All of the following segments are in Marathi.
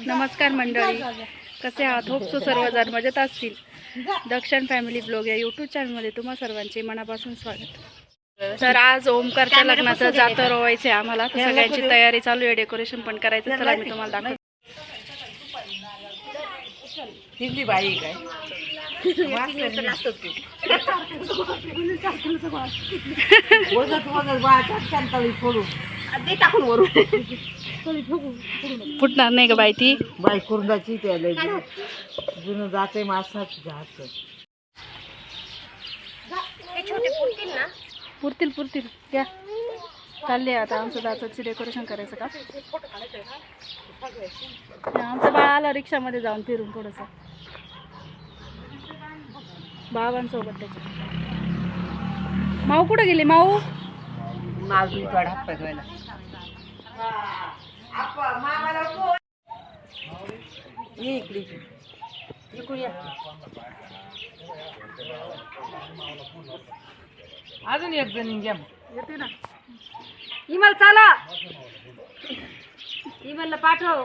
नमस्कार मंडळी कसे आहात होप सो सर्वजण मजेत असतील दक्षिण फॅमिली ब्लॉग या यूट्यूब चॅनलमध्ये तुम्हा सर्वांचे मनापासून स्वागत तर आज ओमकारच्या लग्नाचं जातं रोवायचे आम्हाला तर सगळ्यांची तयारी चालू आहे डेकोरेशन पण करायचं चला मी तुम्हाला दाखवते बाई काय टाकून वरून. फुटणार नाही का बाई ती? बाई कुर्दाची त्याला जुनं जाते माणसाचं जात पुरतील पुरतील घ्या चालले आता आमचं दाताची डेकोरेशन करायचं का? आमचं बाळ आलं रिक्षामध्ये जाऊन फिरून थोडंसं. बाबांसोबत त्याच्या माऊ कुठं गेली? माऊ? मागून थोडा हात पाय धुवायला ये इकडे या. अजून एक जण घ्या येते ना. इमल चाला. इमलला पाठव.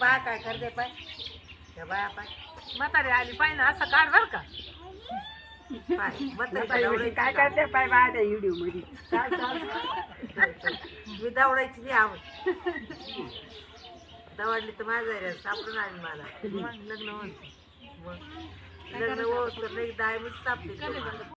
बा काय करते पाय? बाया पाय. म्हातारी आली पाय ना असं काढ बर का. काय करते पाय बाया त्या व्हिडिओमध्ये? मी दवडायची नाही आवड. दवडली तर माझं सापडून आली मला. लग्न होत मग? लग्न होत नाही दाय मी सापडली.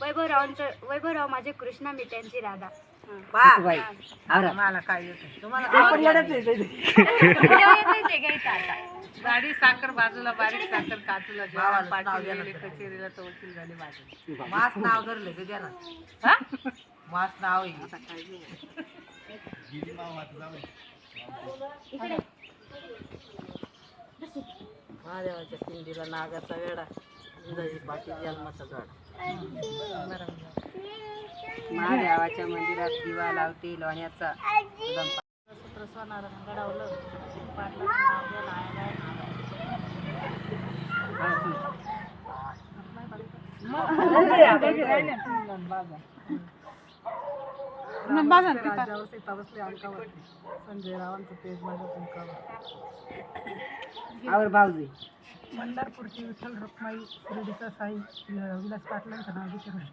वैभवरावांचं वैभवराव माझे कृष्णा मी त्यांची राधा मला काय येतं? तुम्हाला जेव्हा ते गाडी साखर बाजूला बारीक साखर काजूला पाठी गेले कचेरीला तर वकील झाले माझे. मास नाव धरले का त्याला? हा? मास नाव आहे. महादेवाच्या पिंडीला नागाचा वेडा इंद्राजी पाटील जन्माचा झाड. महादेवाच्या मंदिरात दिवा लावते लोण्याचा संजय रावांचं तेज माझ्या आवर भाऊजी. पंढरपूरची विठ्ठल रुक्माई शिर्डीचा साई विलास पाटलांचं नाव घेते आहे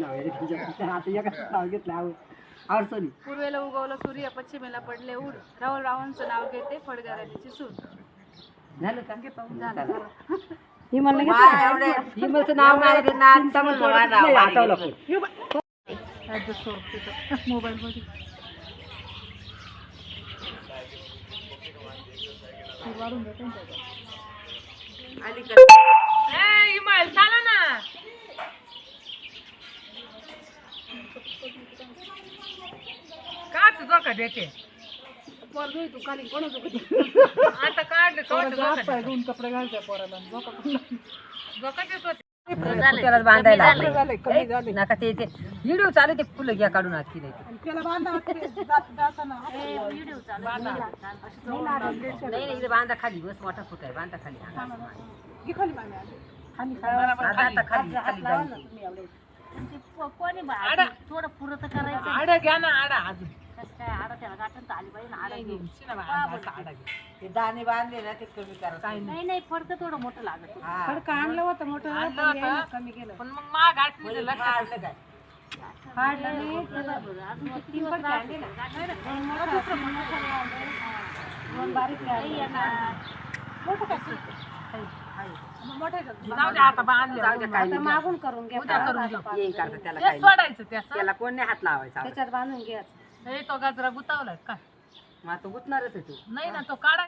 नाव तुमच्या आता नाव घेतलं पूर्वेला उगवलं सूर्य पश्चिमेला पडले उड राहुल रावांचं नाव घेते फडगाराची सूट झालं का? हिमलचं नाव नाही आठवलं मोबाईल मध्ये चाला ना. काच जोका देते. आता काढले कपडे घालते पोराला जोका देत होते. त्याला बांधायला नका ते ते व्हिडिओ चालू ते फुलं घ्या काढून आत की नाही इथे बांधा खाली. बस मोठा फुट आहे. बांधा खाली. आता आता खाली खाली जाऊन. कोणी थोडं पुरं तर करायचं आडा घ्या ना आडा. अजून. काय त्याला आली पाहिजे ते दाणे ते कमी नाही. नाही थोडं मोठं लागत आणलं जाऊ जाऊ मागून करून घ्या. त्याला काय त्याला कोण नाही. हात लावायचा? त्याच्यात बांधून घ्या. हे तो गाजरा गुतावलाय का मग आता गुतणारच आहे तू. नाही ना तो काढा.